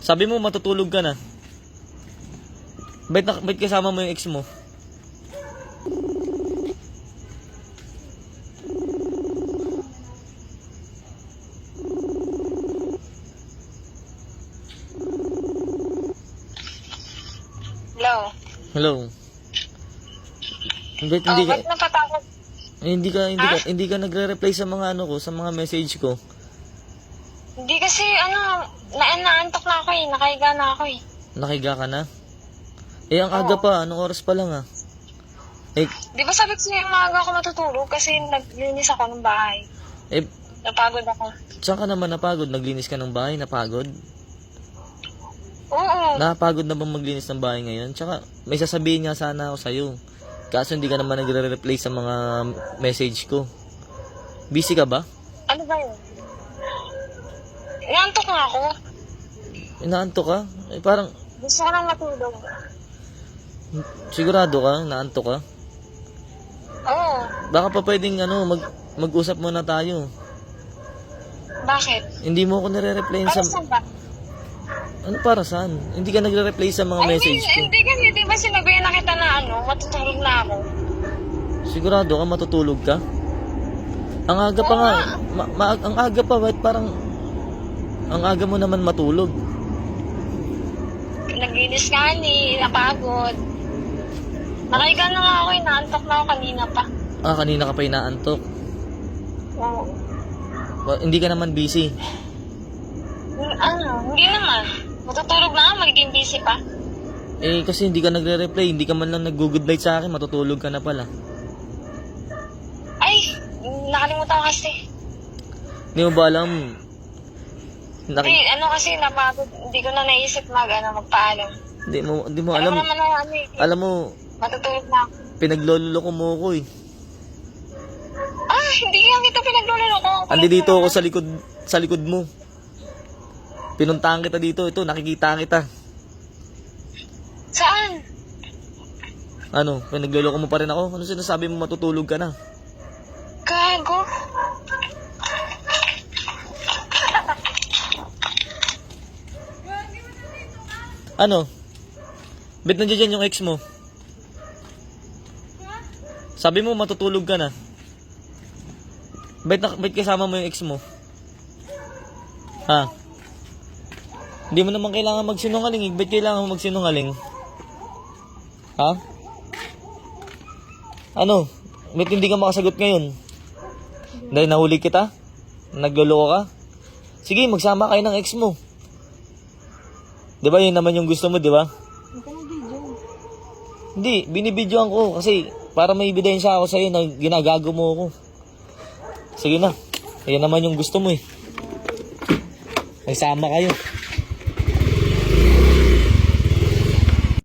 Sabi mo matutulog ka na. Ba't, na, ba't kasama mo yung ex mo? Hello? Hello? Hindi oh, ka, ba't napatakot? eh, hindi ka, hindi ka, hindi ka nagre-reply sa mga ano ko, sa mga message ko. Hindi kasi, ano, na naantok na ako eh. Nakahiga na ako eh. Nakiga ka na? Eh, ang aga Oo. pa, anong oras pa lang ah? Eh, Di ba sabi ko sa'yo, maaga ako matutulog kasi naglinis ako ng bahay. eh, Napagod ako. saan ka naman napagod? Naglinis ka ng bahay, napagod? Oo. Napagod na bang maglinis ng bahay ngayon? Tsaka, may sasabihin nga sana ako sa'yo. Kaso hindi ka naman nagre-reply sa mga message ko. Busy ka ba? Ano ba yun? Inaantok nga ako. Inaantok ka? Eh, parang, Gusto ko nang matulog. sigurado ka, naantok ka? Oo. Baka pa pwedeng ano, mag, mag-usap muna tayo. Bakit? Hindi mo ako nare-reply Para sa... saan ba? Ano para saan? Hindi ka nagre-reply sa mga I mean, message ko. hindi kasi, di ba sinabihan na kita na ano, matutulog na ako. Sigurado ka matutulog ka? Ang aga pa nga. Ma- ma- ang aga pa, ba't parang... Ang aga mo naman matulog. Naglinis nga ni, napagod. Nakahiga na nga ako, inaantok na ako kanina pa. Ah, kanina ka pa inaantok. Oo. Wa- hindi ka naman busy. Hmm, Ano, hindi naman. Matutulog na ako, magiging busy pa. Eh, kasi hindi ka nagre-reply. Hindi ka man lang nag-good night sa akin. Matutulog ka na pala. Ay, nakalimutan ko kasi. Hindi mo ba alam? Naki- Hindi, ano kasi, napagod. Hindi ko na naisip mag, ano, magpaalam. Hindi mo, hindi mo Alam mo alam. naman na, ano eh, Alam mo, matutulog na ako. pinagloloko mo ako eh. Ah, hindi nga kita pinaglulolo ko. Andi dito ako sa likod, sa likod mo. Pinuntahan kita dito. Ito, nakikita kita. Saan? Ano, pinagloloko mo pa rin ako? Ano sinasabi mo matutulog ka na? Gago. Ano? Ba't nandiyan dyan yung ex mo? Sabi mo matutulog ka na. Ba't, na, ba't kasama mo yung ex mo? Ha? Hindi mo naman kailangan magsinungaling. eh. Ba't kailangan magsinungaling? Ha? Ano? Ba't hindi ka makasagot ngayon? Dahil nahuli kita? Nagluloko ka? Sige, magsama kayo ng ex mo. Di ba yun naman yung gusto mo, di ba? Hindi, binibidyoan ko kasi para may ebidensya ako sa'yo na ginagago mo ako. Sige na, yan naman yung gusto mo eh. Magsama kayo.